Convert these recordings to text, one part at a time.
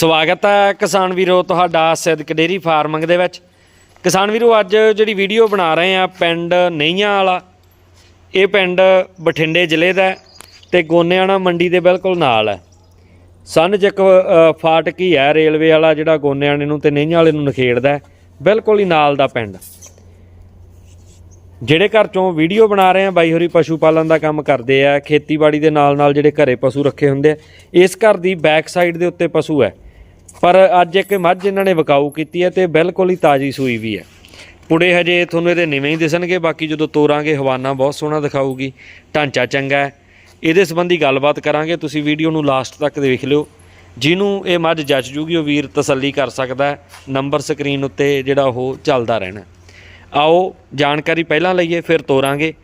ਸਵਾਗਤ ਹੈ ਕਿਸਾਨ ਵੀਰੋ ਤੁਹਾਡਾ ਸਿੱਧਕ ਡੇਰੀ ਫਾਰਮਿੰਗ ਦੇ ਵਿੱਚ। ਕਿਸਾਨ ਵੀਰੋ ਅੱਜ ਜਿਹੜੀ ਵੀਡੀਓ ਬਣਾ ਰਹੇ ਆ ਪਿੰਡ ਨਈਆਂ ਵਾਲਾ ਇਹ ਪਿੰਡ ਬਠਿੰਡੇ ਜ਼ਿਲ੍ਹੇ ਦਾ ਹੈ ਤੇ ਗੋਨਿਆਣਾ ਮੰਡੀ ਦੇ ਬਿਲਕੁਲ ਨਾਲ ਹੈ। ਸਨ ਚੱਕ ਅ, ਫਾਟਕ ਹੀ ਹੈ ਰੇਲਵੇ ਵਾਲਾ ਜਿਹੜਾ ਗੋਨਿਆਣੇ ਨੂੰ ਤੇ ਨਈਆਂ ਵਾਲੇ ਨੂੰ ਨਖੇੜਦਾ ਬਿਲਕੁਲ ਹੀ ਨਾਲ ਦਾ ਪਿੰਡ। ਜਿਹੜੇ ਘਰ ਚੋਂ ਵੀਡੀਓ ਬਣਾ ਰਹੇ ਆ ਬਾਈ ਹੋਰੀ ਪਸ਼ੂ ਪਾਲਣ ਦਾ ਕੰਮ ਕਰਦੇ ਆ ਖੇਤੀਬਾੜੀ ਦੇ ਨਾਲ ਨਾਲ ਜਿਹੜੇ ਘਰੇ ਪਸ਼ੂ ਰੱਖੇ ਹੁੰਦੇ ਆ ਇਸ ਘਰ ਦੀ ਬੈਕ ਸਾਈਡ ਦੇ ਉੱਤੇ ਪਸ਼ੂ ਹੈ। ਪਰ ਅੱਜ ਇੱਕ ਮੱਝ ਇਹਨਾਂ ਨੇ ਵਿਕਾਊ ਕੀਤੀ ਹੈ ਤੇ ਬਿਲਕੁਲ ਹੀ ਤਾਜੀ ਸੂਈ ਵੀ ਹੈ। ਪੁੜੇ ਹਜੇ ਤੁਹਾਨੂੰ ਇਹਦੇ ਨਿਵੇਂ ਹੀ ਦਿਸਣਗੇ, ਬਾਕੀ ਜਦੋਂ ਤੋਰਾਂਗੇ ਹਵਾਨਾ ਬਹੁਤ ਸੋਹਣਾ ਦਿਖਾਊਗੀ। ਢਾਂਚਾ ਚੰਗਾ ਹੈ। ਇਹਦੇ ਸੰਬੰਧੀ ਗੱਲਬਾਤ ਕਰਾਂਗੇ, ਤੁਸੀਂ ਵੀਡੀਓ ਨੂੰ ਲਾਸਟ ਤੱਕ ਦੇਖ ਲਿਓ। ਜਿਹਨੂੰ ਇਹ ਮੱਝ ਜੱਜ ਜੂਗੀ, ਉਹ ਵੀਰ ਤਸੱਲੀ ਕਰ ਸਕਦਾ ਨੰਬਰ ਸਕਰੀਨ ਉੱਤੇ ਜਿਹੜਾ ਉਹ ਚੱਲਦਾ ਰਹਿਣਾ। ਆਓ ਜਾਣਕਾਰੀ ਪਹਿਲਾਂ ਲਈਏ, ਫਿਰ ਤੋਰਾਂਗੇ।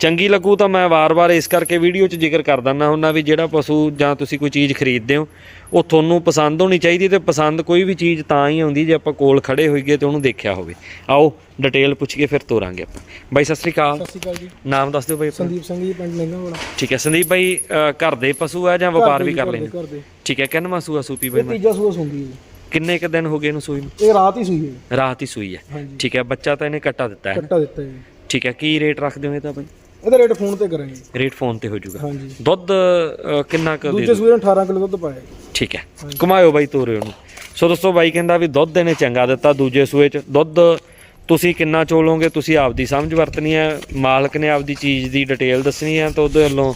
ਚੰਗੀ ਲੱਗੂ ਤਾਂ ਮੈਂ ਵਾਰ-ਵਾਰ ਇਸ ਕਰਕੇ ਵੀਡੀਓ 'ਚ ਜ਼ਿਕਰ ਕਰ ਦਿੰਦਾ ਹੁੰਦਾ ਵੀ ਜਿਹੜਾ ਪਸ਼ੂ ਜਾਂ ਤੁਸੀਂ ਕੋਈ ਚੀਜ਼ ਖਰੀਦਦੇ ਹੋ ਉਹ ਤੁਹਾਨੂੰ ਪਸੰਦ ਹੋਣੀ ਚਾਹੀਦੀ ਤੇ ਪਸੰਦ ਕੋਈ ਵੀ ਚੀਜ਼ ਤਾਂ ਹੀ ਆਉਂਦੀ ਜੇ ਆਪਾਂ ਕੋਲ ਖੜੇ ਹੋਈਏ ਤੇ ਉਹਨੂੰ ਦੇਖਿਆ ਹੋਵੇ। ਆਓ ਡਿਟੇਲ ਪੁੱਛ ਕੇ ਫਿਰ ਤੋਰਾਂਗੇ ਆਪਾਂ। ਬਾਈ ਸਤਿ ਸ੍ਰੀ ਅਕਾਲ। ਸਤਿ ਸ਼੍ਰੀ ਅਕਾਲ ਜੀ। ਨਾਮ ਦੱਸ ਦਿਓ ਬਾਈ ਆਪਣਾ। ਸੰਦੀਪ ਸਿੰਘ ਜੀ ਪਿੰਡ ਲਹਿੰਗਾ ਵਾਲਾ। ਠੀਕ ਹੈ ਸੰਦੀਪ ਬਾਈ ਅ, ਘਰ ਦੇ ਪਸ਼ੂ ਆ ਜਾਂ ਵਪਾਰ ਵੀ ਕਰ ਲੈਂਦੇ? ਘਰ ਦੇ। ਠੀਕ ਹੈ ਕਿੰਨਵਾਂ ਸੂਆ ਸੂਪੀ ਬਾਈ ਇਹ ਮੈਂ? ਤੀਜਾ ਸੂਆ ਸੁੰਦੀ ਹੈ ਕਿੰਨੇ ਕ ਦਿਨ ਹੋ ਗਏ ਇਹਨੂੰ ਸੂਈ ਨੂੰ? ਇਹ ਰਾਤ ਹੀ ਸੂਈ ਹੈ ਰਾਤ ਹੀ ਸੂਈ ਹੈ। ਹਾਂਜੀ। ਠੀਕ ਹੈ ਬੱਚਾ ਤਾਂ ਇਹਨੇ ਕੱਟਾ ਦਿੱਤਾ ਹੈ। ਕੱਟਾ ਦਿੱਤਾ ਜੀ। ਠੀਕ ਹੈ ਕੀ ਰੇਟ ਰੱਖਦੇ ਹੋ ਇਹਦਾ ਬਾਈ? ਇਹਦਾ ਰੇਟ ਫੋਨ ਤੇ ਕਰਾਂਗੇ। ਰੇਟ ਫੋਨ ਤੇ ਹੋ ਜਾਊਗਾ। ਹਾਂਜੀ। ਦੁੱਧ ਅ, ਕਿੰਨਾ ਕੁ ਦੇ ਦੂਜੇ ਸੂਏ ਨੂੰ 18 ਕਿਲੋ ਦੁੱਧ ਪਾਇਆ। ਜੀ। ਠੀਕ ਹੈ। ਘੁਮਾਇਓ ਬਾਈ ਤੋਰੇ ਉਹਨੂੰ। ਸੋ ਦੋਸਤੋ ਬਾਈ ਕਹਿੰਦਾ ਵੀ ਦੁੱਧ ਇਹਨੇ ਚੰਗਾ ਦਿੱਤਾ ਦੂਜੇ ਸੂਏ ਚ। ਦੁੱਧ ਤੁਸੀਂ ਕਿੰਨਾ ਚੋਲੋਗੇ ਤੁਸੀਂ ਆਪਦੀ ਸਮਝ ਵਰਤਣੀ ਹੈ। ਮਾਲਕ ਨੇ ਆਪਦੀ ਚੀਜ਼ ਦੀ ਡਿਟੇਲ ਦੱਸਣੀ ਹੈ ਤਾਂ ਉਹਦੇ ਵੱਲੋਂ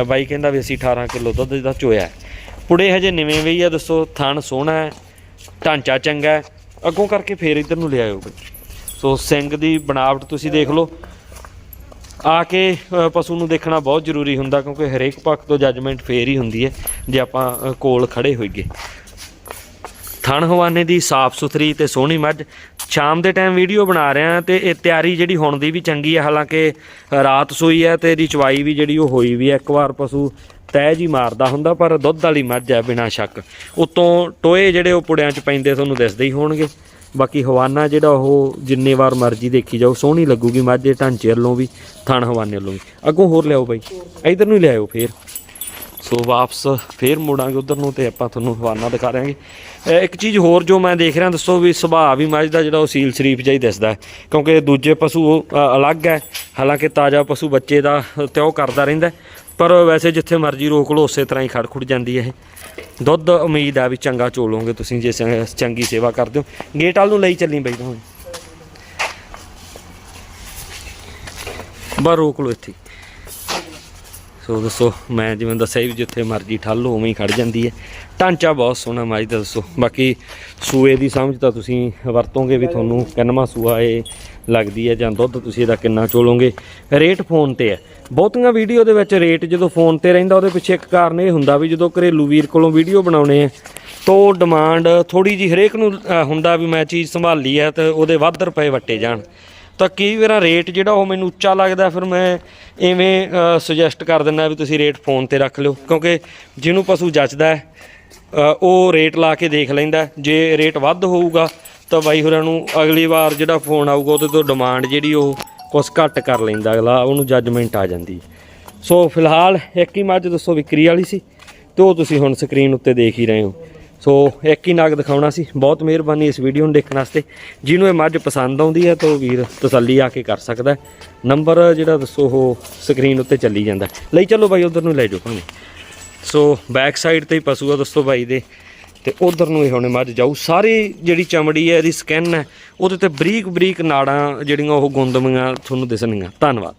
ਅ, ਬਾਈ ਕਹਿੰਦਾ ਵੀ ਅਸੀਂ 18 ਕਿਲੋ ਦੁੱਧ ਦਾ ਚੋਇਆ ਹੈ। ਪੁੜੇ ਹਜੇ ਨਿਵੇਂ ਵੀ ਆ ਦੱਸੋ ਥਣ ਸੋਹਣਾ ਹੈ ਢਾਂਚਾ ਚੰਗਾ ਹੈ। ਅੱਗੋਂ ਕਰਕੇ ਫੇਰ ਇੱਧਰ ਨੂੰ ਲਿਆਇਓ ਸੋ ਸਿੰਘ ਦੀ ਬਣਾਵਟ ਤੁਸੀਂ ਦੇਖ ਲਓ। ਆ ਕੇ ਪਸ਼ੂ ਨੂੰ ਦੇਖਣਾ ਬਹੁਤ ਜ਼ਰੂਰੀ ਹੁੰਦਾ ਕਿਉਂਕਿ ਹਰੇਕ ਪੱਖ ਤੋਂ ਜੱਜਮੈਂਟ ਫੇਰ ਹੀ ਹੁੰਦੀ ਹੈ ਜੇ ਆਪਾਂ ਕੋਲ ਖੜੇ ਹੋਈਏ। ਥਣ ਹਵਾਨੇ ਦੀ ਸਾਫ਼ ਸੁਥਰੀ ਤੇ ਸੋਹਣੀ ਮੱਝ। ਸ਼ਾਮ ਦੇ ਟਾਈਮ ਵੀਡੀਓ ਬਣਾ ਰਿਹਾ ਤੇ ਇਹ ਤਿਆਰੀ ਜਿਹੜੀ ਹੁਣ ਦੀ ਵੀ ਚੰਗੀ ਹੈ ਹਾਲਾਂਕਿ, ਰਾਤ ਸੋਈ ਹੈ ਤੇ ਇਹਦੀ ਚਵਾਈ ਵੀ ਜਿਹੜੀ ਉਹ ਹੋਈ ਵੀ ਹੈ। ਇੱਕ ਵਾਰ ਪਸ਼ੂ ਤਹਿ ਹੀ ਮਾਰਦਾ ਹੁੰਦਾ, ਪਰ ਦੁੱਧ ਵਾਲੀ ਮੱਝ ਹੈ ਬਿਨਾਂ ਸ਼ੱਕ। ਉਤੋਂ ਟੋਏ ਜਿਹੜੇ ਉਹ ਪੁੜਿਆਂ 'ਚ ਪੈਂਦੇ, ਤੁਹਾਨੂੰ ਦਿਸਦੇ ਹੀ ਹੋਣਗੇ। ਬਾਕੀ ਹਵਾਨਾ ਜਿਹੜਾ ਉਹ ਜਿੰਨੇ ਵਾਰ ਮਰਜ਼ੀ ਦੇਖੀ ਜਾਓ ਸੋਹਣੀ ਲੱਗੂਗੀ ਮੱਝ ਦੇ ਢਾਂਚੇ ਵੱਲੋਂ ਵੀ ਥਣ ਹਵਾਨੇ ਵੱਲੋਂ ਵੀ। ਅੱਗੋਂ ਹੋਰ ਲਿਆਓ ਬਾਈ ਇਧਰ ਨੂੰ ਹੀ ਲਿਆਓ ਫੇਰ। ਸੋ ਵਾਪਸ ਫੇਰ ਮੁੜਾਂਗੇ ਉਧਰ ਨੂੰ ਤੇ ਆਪਾਂ ਤੁਹਾਨੂੰ ਹਵਾਨਾ ਦਿਖਾ ਰਾਂਗੇ ਇੱਕ ਚੀਜ਼ ਹੋਰ ਜੋ ਮੈਂ ਦੇਖ ਰਿਹਾ ਦੱਸੋ ਵੀ ਸੁਭਾਅ ਵੀ ਮੱਝ ਦਾ ਜਿਹੜਾ ਉਹ ਸੀਲ ਸ਼ਰੀਫ ਜਿਹਾ ਹੀ ਦਿਸਦਾ ਕਿਉਂਕਿ ਦੂਜੇ ਪਸ਼ੂ ਉਹ, ਅਲੱਗ ਹੈ ਹਾਲਾਂਕਿ ਤਾਜ਼ਾ ਪਸ਼ੂ ਬੱਚੇ ਦਾ ਤੇ ਉਹ ਕਰਦਾ ਰਹਿੰਦਾ ਪਰ ਵੈਸੇ ਜਿੱਥੇ ਮਰਜ਼ੀ ਰੋਕ ਲਓ, ਉਸੇ ਤਰ੍ਹਾਂ ਹੀ ਖੜ ਖੁੜ ਜਾਂਦੀ ਹੈ ਇਹ। ਦੁੱਧ ਉਮੀਦ ਆ ਵੀ ਚੰਗਾ ਚੋਲੋਗੇ ਤੁਸੀਂ ਜੇ ਚੰਗੀ ਸੇਵਾ ਕਰਦੇ ਹੋ। ਗੇਟ ਵਾਲ ਨੂੰ ਲਈ ਚੱਲੀ ਬਈ ਤੂੰ ਬਾ ਰੋਕ ਲਓ ਇੱਥੇ ਸੋ ਦੱਸੋ, ਮੈਂ ਜਿਵੇਂ ਦੱਸਿਆ ਵੀ ਜਿੱਥੇ ਮਰਜ਼ੀ ਠੱਲ ਉਵੇਂ ਹੀ ਖੜ ਜਾਂਦੀ ਹੈ। ਢਾਂਚਾ ਬਹੁਤ ਸੋਹਣਾ ਮਾਈ ਦਾ ਦੱਸੋ। ਬਾਕੀ ਸੂਏ ਦੀ ਸਮਝ ਤਾਂ ਤੁਸੀਂ ਵਰਤੋਗੇ ਵੀ ਤੁਹਾਨੂੰ ਕਿੰਨਵਾਂ ਸੂਆ ਇਹ ਲੱਗਦੀ ਹੈ ਜਾਂ ਦੁੱਧ ਤੁਸੀਂ ਇਹਦਾ ਕਿੰਨਾ ਚੋਲੋਗੇ। ਰੇਟ ਫੋਨ ਤੇ ਹੈ। ਬਹੁਤੀਆਂ ਵੀਡੀਓ ਦੇ ਵਿੱਚ ਰੇਟ ਜਦੋਂ ਫੋਨ ਤੇ ਰਹਿੰਦਾ, ਉਹਦੇ ਪਿੱਛੇ ਇੱਕ ਕਾਰਨ ਇਹ ਹੁੰਦਾ ਵੀ ਜਦੋਂ ਘਰੇਲੂ ਵੀਰ ਕੋਲੋਂ ਵੀਡੀਓ ਬਣਾਉਣੇ ਆ, ਤੋ ਡਿਮਾਂਡ ਥੋੜੀ ਜੀ ਹਰੇਕ ਨੂੰ ਹੁੰਦਾ ਵੀ ਮੈਂ ਚੀਜ਼ ਸੰਭਾਲੀ ਹੈ ਤੇ ਉਹਦੇ ਵੱਧ ਰੁਪਏ ਵੱਟੇ ਜਾਣ। ਤਾਂ ਕਈ ਵਾਰ ਰੇਟ ਜਿਹੜਾ ਉਹ ਮੈਨੂੰ ਉੱਚਾ ਲੱਗਦਾ ਫਿਰ ਮੈਂ ਐਵੇਂ ਸੁਜੈਸਟ ਕਰ ਦਿੰਦਾ ਵੀ ਤੁਸੀਂ ਰੇਟ ਫੋਨ ਤੇ ਰੱਖ ਲਿਓ। ਕਿਉਂਕਿ ਜਿਹਨੂੰ ਪਸ਼ੂ ਜੱਚਦਾ ਉਹ ਰੇਟ ਲਾ ਕੇ ਦੇਖ ਲੈਂਦਾ ਜੇ ਰੇਟ ਵੱਧ ਹੋਊਗਾ, ਤਾਂ ਬਾਈ ਹੋਰਾਂ ਨੂੰ ਅਗਲੀ ਵਾਰ ਜਿਹੜਾ ਫੋਨ ਆਊਗਾ, ਉਹਦੇ ਤੋਂ ਡਿਮਾਂਡ ਜਿਹੜੀ ਉਹ ਕੁਛ ਘੱਟ ਕਰ ਲੈਂਦਾ ਅਗਲਾ, ਉਹਨੂੰ ਜੱਜਮੈਂਟ ਆ ਜਾਂਦੀ ਸੋ, ਫਿਲਹਾਲ ਇੱਕ ਹੀ ਮੱਝ ਦੱਸੋ ਵਿਕਰੀ ਵਾਲੀ ਸੀ, ਤੇ ਉਹ ਤੁਸੀਂ ਹੁਣ ਸਕਰੀਨ ਉੱਤੇ ਦੇਖ ਹੀ ਰਹੇ ਹੋ। ਸੋ ਇੱਕ ਹੀ ਨਾਗ ਦਿਖਾਉਣਾ ਸੀ। ਬਹੁਤ ਮਿਹਰਬਾਨੀ ਇਸ ਵੀਡੀਓ ਨੂੰ ਦੇਖਣ ਵਾਸਤੇ। ਜਿਹਨੂੰ ਇਹ ਮੱਝ ਪਸੰਦ ਆਉਂਦੀ ਹੈ ਤਾਂ ਉਹ ਵੀਰ ਤਸੱਲੀ ਆ ਕੇ ਕਰ ਸਕਦਾ ਨੰਬਰ ਜਿਹੜਾ ਦੱਸੋ ਉਹ ਸਕਰੀਨ ਉੱਤੇ ਚੱਲੀ ਜਾਂਦਾ ਲਈ ਚੱਲੋ ਬਾਈ, ਉਧਰ ਨੂੰ ਲੈ ਜਾਓ ਭਾਵੇਂ। ਸੋ ਬੈਕ ਸਾਈਡ ਤੇ ਹੀ ਪਸ਼ੂ ਆ ਦੋਸਤੋ ਬਾਈ ਦੇ। ਤੇ ਉਧਰ ਨੂੰ ਇਹ ਹੁਣੇ ਮੱਝ ਜਾਊ। ਸਾਰੀ ਜਿਹੜੀ ਚਮੜੀ ਹੈ, ਇਹਦੀ ਸਕਿਨ ਹੈ, ਉਹਦੇ ਤੇ ਬਰੀਕ ਬਰੀਕ ਨਾੜਾਂ ਜਿਹੜੀਆਂ ਉਹ ਗੁੰਦਮੀਆਂ ਤੁਹਾਨੂੰ ਦਿਸਣਗੀਆਂ। ਧੰਨਵਾਦ।